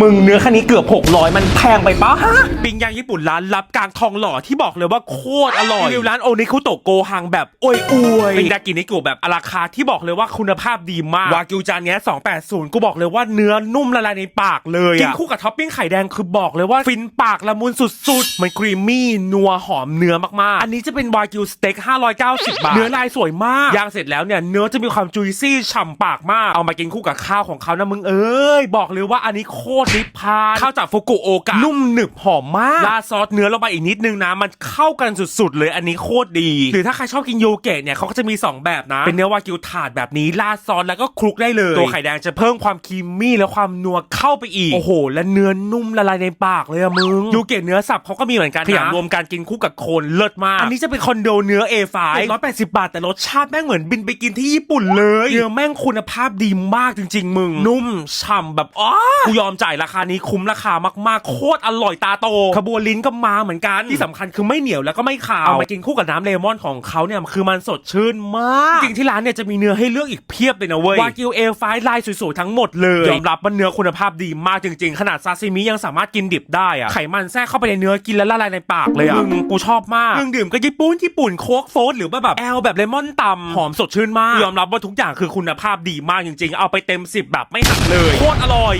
มึงเนื้อแค่นี้เกือบ 600 มันแพงไปปะฮะปิ้งย่างญี่ปุ่นร้านลับกลางทองหล่อที่บอกเลยว่าโคตรอร่อยรีวิวร้านโอนิคุโตะโกฮังแบบโอ้ยอวยเป็นดากินิกุแบบอาราคาที่บอกเลยว่าคุณภาพดีมาก วากิวจานเนี้ย280 กูบอกเลยว่าเนื้อนุ่มละลายในปากเลยอะกินคู่กับท็อปปิ้งไข่แดงคือบอกเลยว่าฟินปากละมุนสุดๆ มันครีมมี่นัวหอมเนื้อมากๆ อันนี้จะเป็นวากิวสเต็ก590 บาท เนื้อลายสวยมาก ย่างเสร็จแล้วเนี่ยเนื้อจะมีความจุยซี่ฉ่ำปากมาก เอามากินคู่กับข้าวของเขานะมึงเอ้ยบอกเลยว่าอันนี้โคตรนิพพานข้าวจากฟุกุโอกะนุ่มหนึบหอมมากราดซอสเนื้อลงไปอีกนิดนึงนะ มันเข้ากันสุดๆเลยอันนี้โคตรดี หรือถ้าใครชอบกินโยเกะเนี่ยเขาก็จะมี 2 แบบนะ เป็นเนื้อวากิวถาดแบบนี้ราดซอสแล้วก็คลุกได้เลย ตัวไข่แดงจะเพิ่มความครีมมี่และความนัวเข้าไปอีก โอ้โห และเนื้อนุ่มละลายในปากเลยอะมึงโยเกะเนื้อสับเขาก็มีเหมือนกันนะขยำรวมการกินคู่กับโคนเลิศมาก อันนี้จะเป็นคอนโดเนื้อ A5 180บาทแต่รสชาติแม่งเหมือนบินไปกินที่ญี่ปุ่นเลยเนื้อแม่งคุณภาพดีมากจริง ๆ มึง นุ่มฉ่ำแบบอ้ากูยอมจ่ายราคานี้คุ้มราคามากๆ โคตรอร่อยตาโต ขบวนลิ้นก็มาเหมือนกันที่สำคัญคือไม่เหนียวแล้วก็ไม่ขาวเอามากินคู่กับน้ำเลมอนของเขาเนี่ยคือมันสดชื่นมากจริงๆที่ร้านเนี่ยจะมีเนื้อให้เลือกอีกเพียบเลยนะเว้ยวากิวเอไฟลายสวยๆทั้งหมดเลยยอมรับว่าเนื้อคุณภาพดีมากจริง ๆ ขนาดซาซิมิยังสามารถกินดิบได้อะไขมันแทรกเข้าไปในเนื้อกินแล้วละลายในปากเลยอะมึงกูชอบมากเครื่องดื่มก็ญี่ปุ่นญี่ปุ่นโค้กโฟสหรือว่าแบบแอลแบบเลมอนต่ำหอมสดชื่นมากยอมรับว่าทุกอย่างคือคุณภาพดีมากจริง ๆ เอาไปเต็ม 10 แบบไม่หักเลยโคตรอร่อย